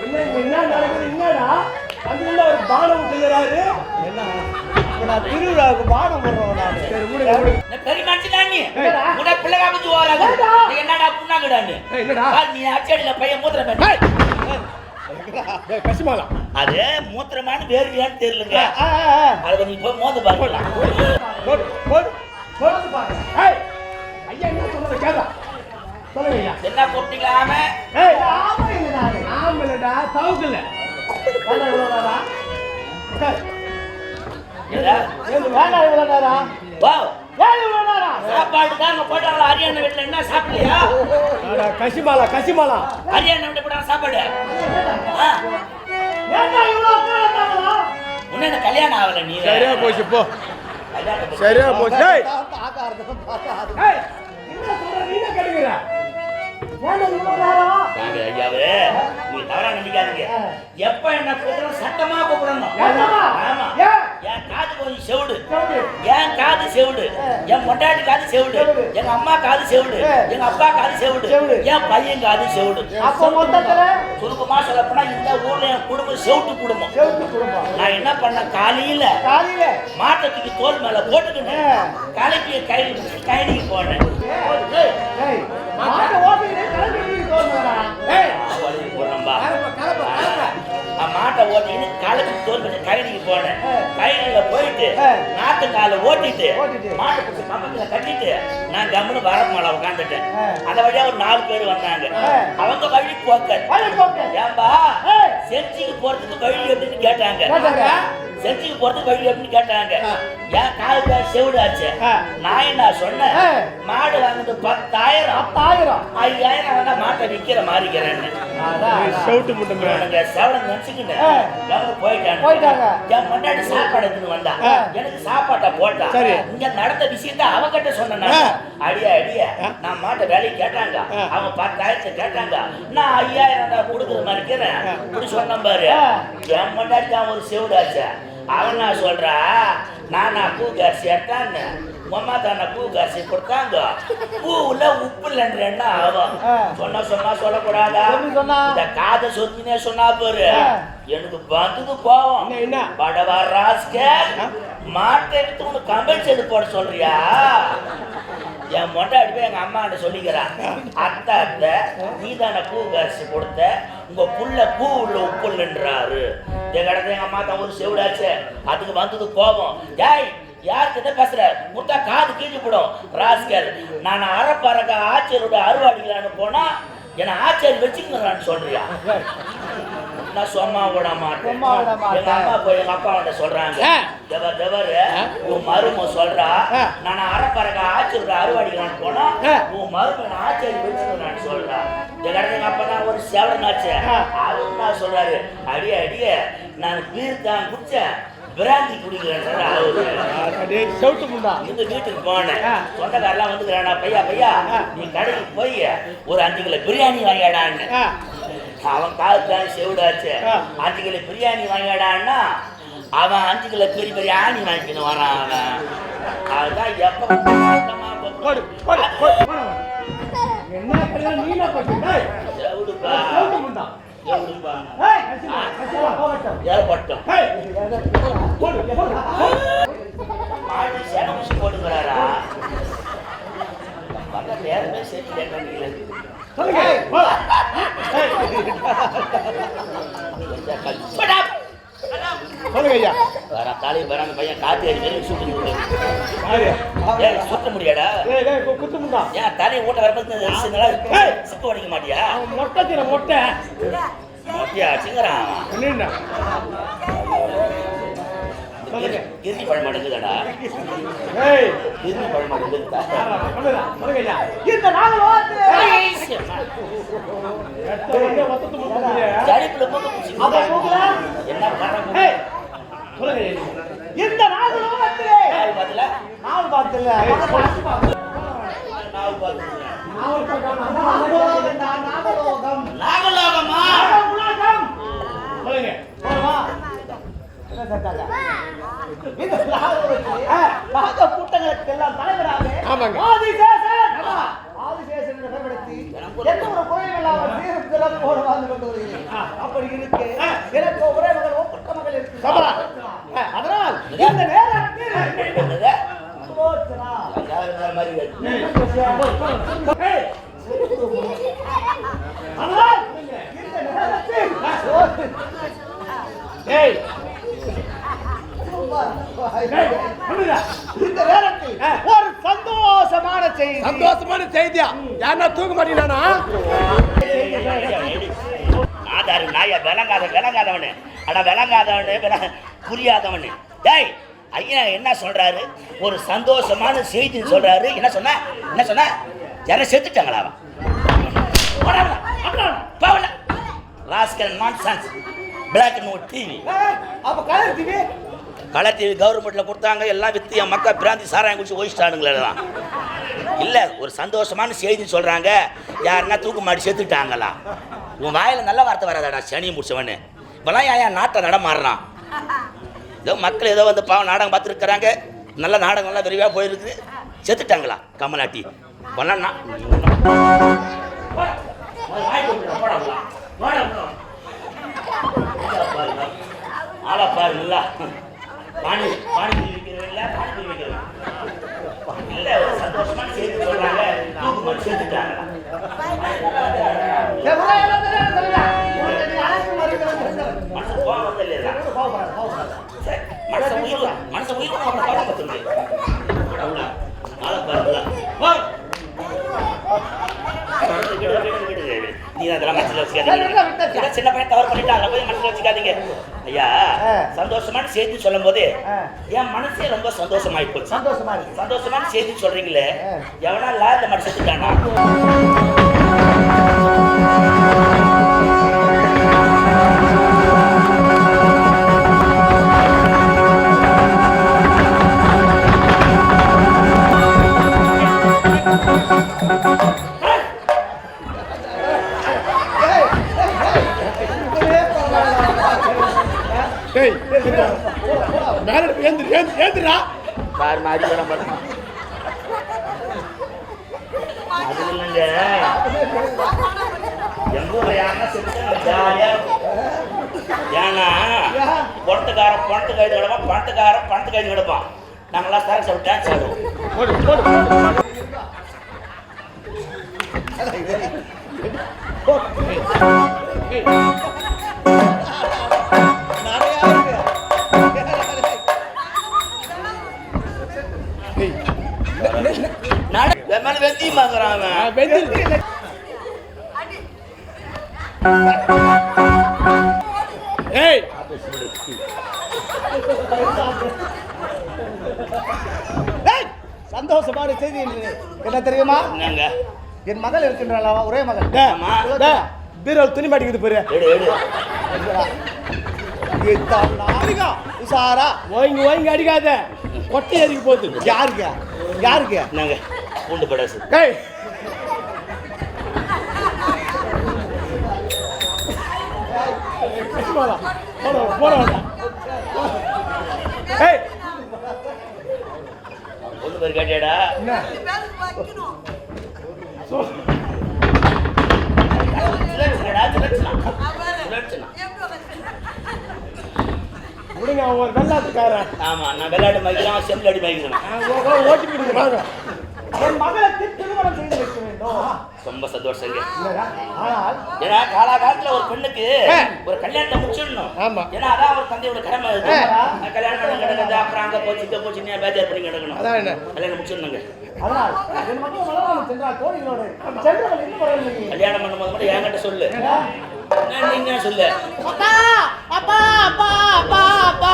இன்னத்துக்கு என்ன செய்யறாரு திருவிழாவுக்கு பாடம் போடுறோம் நான். மனுஷன் நீ? உன்னை பிள்ளை காமிச்சு என்னடா புண்ணாங்கடா நீ நீ அச்சடியில பையன் ஏய், கசிமாலா அது மூத்திரமானு வேறுவியான்னு தெரியலங்க. அதை நீ போய் மோந்து பார்க்கலாம் ஐயா என்ன சொன்னது கேட்டா சொல்லுங்க என்ன கூப்பிட்டீங்களா ஆமே? இல்லடா ஆமா இல்லடா தவுக்கல. இவ்வளோடா ஏடா? வேண்டாம் இவ்வளோடா வா ஏன் இவ்வளோடா சாப்பாடு தான் அங்க போட்டாங்களா? ஹரியானா வீட்டுல என்ன சாப்பிடலையா? கசிமாலா கசிமாலா. ஹரியானா வீட்டு போட்டாங்க சாப்பாடு. உன்ன கல்யாணம் ஆகல நீ. சரியா போச்சு போ. சரியா போச்சு. நீ தவறா நினைக்காதீங்க எப்ப என்ன கூப்பிடணும் சத்தமா கூப்பிடணும்? ஆமா. கொஞ்சம் செவிடு. என் காது செவிடு. என் பொண்டாட்டி காது செவிடு. எங்க அம்மா காது செவிடு. எங்க அப்பா காது செவிடு. என் பையன் காது செவிடு. அப்ப மொத்தத்துல? சுருக்கமா சொல்லப்போனா இந்த ஊர்ல என் குடும்பம் செவிட்டு குடும்பம். நான் என்ன பண்ண? காலையில காலையில? மாட்டத்துக்கு தோல் மேல போட்டுக்கினேன். கலைக்கு கை கைனிக்கு போனேன் மாட்ட ஓட்டிக்கிட்டே கலக்கு தோல் கைனிக்கு போனேன் ஏ. கைனில ஏ. நாட்டு காலை ஓட்டிட்டு ஓட்டிட்டு. மாட்டை பக்கத்துல கட்டிட்டு நான் கம்முன்னு வரப்பு மேல உட்காந்துட்டேன். அந்த வழியா ஒரு நாலு பேர் வந்தாங்க. அவங்க வழி போக்க. ஏன்பா. செஞ்சிக்கு போறதுக்கு வழி எப்படின்னு கேட்டாங்க. செஞ்சிக்கு போறதுக்கு வழி எப்படின்னு கேட்டாங்க ஏன் பேர் செவிடாச்சு. நான் என்ன சொன்னேன். மாடு வாங்குது பத்தாயிரம் பத்தாயிரம் ஐயாயிரம் வேணா மாட்டை விக்கிற மாதிரிக்கிறேன்னு செவுட்டு முட்டமே செவடன் நினைச்சுக்கிட்டேன் போயிட்டாங்க. போயிட்டாங்க. என் முன்னாடி சாப்பாடு எடுத்துன்னு வந்தா. எனக்கு சாப்பாட்டை போட்டா. சரி. இங்க நடந்த விஷயத்த அவகிட்ட சொன்னேன் ஆ. அடியா அடியா நான் மாட்டை வேலைக்கு கேட்டாங்க. அவங்க பத்தாயிரத்தை கேட்டாங்க. நான் ஐயாயிரம் தான் கொடுக்குற மாதிரி இருக்கிறேன் இப்படி சொன்னேன் பாரு. என் முன்னாடி தான் ஒரு செவிடாச்சு. அவன் நான் சொல்றா? நான் நான் காசி உம்மா தானே பூ காசி கொடுத்தாங்க பூவுல உப்பு இல்லைன்ற ஆகும். சொன்ன சொன்னா சொல்லக்கூடாதா? இந்த காதை சொத்தினே சொன்னா பாரு. எனக்கு வந்தது கோவம்? படவா ராஸ்கல் மாட்டை எடுத்து உனக்கு கம்பல் செய்து போட சொல்றியா என் மொண்டாடி போய் எங்க அம்மா கிட்ட சொல்லிக்கிறான் அத்தை அத்தை நீ தானே பூ காசு கொடுத்த உங்க புள்ள பூ உள்ள உப்பு இல்லைன்றாரு எங்க இடத்துல எங்க அம்மா தான் ஒரு செவிடாச்சு அதுக்கு வந்தது கோபம் ஏய் யார்கிட்ட பேசுற முத்தா காது கீழே போடும் ராஸ்கல் நான் அறப்பறக்க ஆச்சரியோட அறுவாடிக்கலான்னு போனா என்ன ஆச்சரி வச்சுக்கங்களான்னு சொல்றியா நான் சும்மா விட மாட்டேன். எங்க அம்மா போய் எங்க அப்பா கிட்ட சொல்றாங்க. தேவர் தேவர் உன் மரும சொல்றா. நான் அறப்பறக்க ஆச்சரியோட அறுவாடிக்கலான்னு போனா. உன் மருமன் ஆச்சரி வச்சுக்கலான்னு சொல்றா எங்க அப்பா தான் ஒரு சேவலனாச்சு ஆ. அவர் நான் சொல்றாரு அடிய அடிய நான் பீர் தான் குடிச்சேன் பிராந்தி குடிக்கிறேன் செவுட்டு முண்டா இந்த வீட்டுக்கு போனேன். சொந்தக்காரெல்லாம் வந்துக்கிறானா பையா பையா. நீ கடைக்கு போய் ஒரு அஞ்சு கிலோ பிரியாணி வாங்கிடான்னு ஆ. அவன் காலத்தான் செவிடாச்சு. அஞ்சு கிலோ பிரியாணி வாங்கிடான்னா அவன் அஞ்சு கிலோ பெரிய பெரிய ஆணி வாங்கிக்கணும் வரான் அவன். அதுதான் எப்ப என்ன ஏற்பட்டோம் போட்டுக்கிறாரா யாருமே சொல்லுங்க வர தாலி வராங்க பையன் காத்து அடிக்கடி மாதிரி சுட்டு சுத்த முடியாடா. குத்து முண்டா. ஏன் தலையை ஊட்ட வரும்போது ஏய். சிப்பு அடிக்க மாட்டியா? மொட்டை தீர மொட்டை. மொட்டியா சொல்லுங்க. கிருமி பழம் ஏய். கிருமி பழம் இந்த ஓட்டு. என்ன இந்த நாள் நாவல் பாத்துல. நாவல் பாத்துல. நாவல் பாத்துல நாகலோகமா? சொல்லுங்க. அப்படி இருக்கு. எனக்கு இந்த நேரத்தில் ஒரு சந்தோஷமான செய்தி சந்தோஷமான செய்தியா? யாருன்னா தூக்க மாட்டீங்களாண்ணா? ஆதாரு நாய விளங்காத விளங்காதவனு. அட விளங்காதவனு புரியாதவனு. டேய் ஐயா என்ன சொல்றாரு? ஒரு சந்தோஷமான செய்தி சொல்றாரு. என்ன சொன்ன? என்ன சொன்ன? யாரும் செத்துட்டாங்களா அவன். Rascal nonsense black and white TV அப்ப கலர் டிவி கலர் டிவி கவர்மெண்ட்ல கொடுத்தாங்க. எல்லாம் வித்து என் மக்கள் பிராந்தி சாராயம் குடிச்சு ஒழிச்சிட்டானுங்களே எல்லாம். இல்லை ஒரு சந்தோஷமான செய்தி சொல்றாங்க. யாருன்னா தூக்கு மாடி செத்துட்டாங்களா? உன் வாயில நல்ல வார்த்தை வராதாடா சனியை முடிச்சவனு. இப்பெல்லாம் ஏன் நாட்டை நடமாடுறான்? ஏதோ மக்கள் ஏதோ வந்து பாவம் நாடகம் பார்த்துருக்குறாங்க. நல்ல நாடகம்லாம் விரைவாக போயிருக்கு. செத்துட்டாங்களா கமலாட்டி? பண்ணா நான் போடா. பாருங்களா சந்தோஷமான தூக்கு போட்டு சேர்த்துட்டாங்க நீ அதெல்லாம் மனசுல வச்சுக்காதீங்க சின்ன பையன் தவறு பண்ணிட்டா அதை போய் மனசுல வச்சுக்காதீங்க ஐயா. சந்தோஷமான செய்தி சொல்லும் போது. என் மனசே ரொம்ப சந்தோஷமாயி போச்சு சந்தோஷமான செய்தி சொல்றீங்களே. எவனா லாரில மாட்டி செத்துட்டானா மேல ஏந்து ஏந்து ஏந்துடா. கார் மாறி வர பாருங்க அது இல்லைங்க. எங்க ஊர்ல யாருன்னா ஜாலியா ஏன்னா பணத்துக்காரன் பணத்து கைது கிடப்பான் பணத்துக்காரன் பணத்து கைது கிடப்பான் நாங்களாம் சரக்கு சாப்பிட்டு டான்ஸ் ஆடுவோம். ஏய். ஏய், சந்தோஷமான செய்தி என்ன தெரியுமா? என் மகள் இருக்கின்றாளா? ஒரே மகள். பீரோல் துணி இதான் நாளிகா, உஷாரா? ஓங்கி ஓங்கி அடிக்காத. கொட்டை ஏறிக்கு போகுது. யாருக்கு யாருக்கு என்னங்க? பூண்டு படாசு போலாம். போலாம் போலாம். ஏய். பொண்ணு பேர் கேட்டியாடா விடுங்க அவன் ஒரு ஆமா நான் வெள்ளாடு மகிழ்ச்சி செம்மலாடி மகிழ்ச்சி ஓட்டி கொடுங்க வாங்க. என் திருமணம் செய்து ரொம்ப சந்தோஷம் ஏன்னா காலாகாலத்துல ஒரு பெண்ணுக்கு ஒரு கல்யாணத்தை முடிச்சிடணும். ஏன்னா அதான் ஒரு தந்தையோட கடமை கல்யாணம் பண்ண கிடக்குது அப்புறம் அங்க போச்சு இங்க போச்சு நீ பேஜார் பண்ணி கிடக்கணும். கல்யாணம் முடிச்சிடணுங்க. கல்யாணம் பண்ணும்போது மட்டும் என்கிட்ட சொல்லு. நீங்க சொல்லு? அப்பா அப்பா அப்பா அப்பா அப்பா.